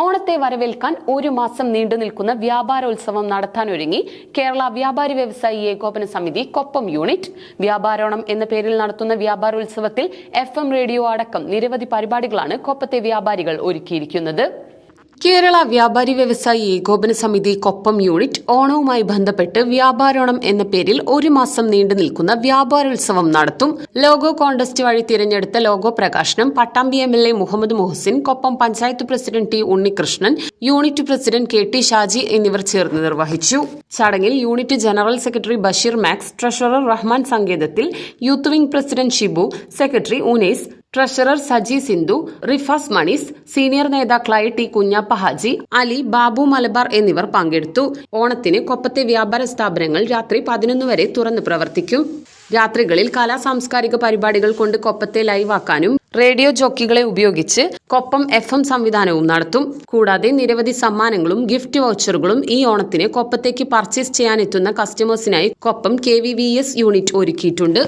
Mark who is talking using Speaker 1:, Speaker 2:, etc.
Speaker 1: ഓണത്തെ വരവേൽക്കാൻ ഒരു മാസം നീണ്ടു നിൽക്കുന്ന വ്യാപാരോത്സവം നടത്താനൊരുങ്ങി കേരള വ്യാപാരി വ്യവസായി ഏകോപന സമിതി കൊപ്പം യൂണിറ്റ്. വ്യാപാരോണം എന്ന പേരിൽ നടത്തുന്ന വ്യാപാരോത്സവത്തിൽ എഫ് റേഡിയോ അടക്കം നിരവധി പരിപാടികളാണ് കൊപ്പത്തെ വ്യാപാരികൾ ഒരുക്കിയിരിക്കുന്നത്. കേരള വ്യാപാരി വ്യവസായി ഏകോപന സമിതി കൊപ്പം യൂണിറ്റ് ഓണവുമായി ബന്ധപ്പെട്ട് വ്യാപാരോണം എന്ന പേരിൽ ഒരു മാസം നീണ്ടു നിൽക്കുന്ന വ്യാപാരോത്സവം നടത്തും. ലോഗോ കോൺടെസ്റ്റ് വഴി തിരഞ്ഞെടുത്ത ലോഗോ പ്രകാശനം Pattambi M L A Muhammad Muhsin Koppam panchayat president T Unnikrishnan unit president K T Shaji എന്നിവർ ചേർന്ന് നിർവഹിച്ചു. ചടങ്ങിൽ unit general secretary Basheer Max treasurer Rahman സങ്കേതത്തിൽ youth wing president Shibu secretary Unes treasurer Saji Sindhu Rifas Manees senior നേതാക്കളായ T Kunhappa Haji Ali Babu Malabar എന്നിവർ പങ്കെടുത്തു. ഓണത്തിന് കൊപ്പത്തെ വ്യാപാര സ്ഥാപനങ്ങൾ രാത്രി പതിനൊന്ന് വരെ തുറന്നു പ്രവർത്തിക്കും. രാത്രികളിൽ കലാ സാംസ്കാരിക പരിപാടികൾ കൊണ്ട് കൊപ്പത്തെ ലൈവാക്കാനും റേഡിയോ ജോക്കികളെ ഉപയോഗിച്ച് കൊപ്പം എഫ് എം സംവിധാനവും നടത്തും. കൂടാതെ നിരവധി സമ്മാനങ്ങളും ഗിഫ്റ്റ് വൗച്ചറുകളും ഈ ഓണത്തിന് കൊപ്പത്തേക്ക് പർച്ചേസ് ചെയ്യാനെത്തുന്ന കസ്റ്റമേഴ്സിനായി കൊപ്പം കെ യൂണിറ്റ് ഒരുക്കിയിട്ടുണ്ട്.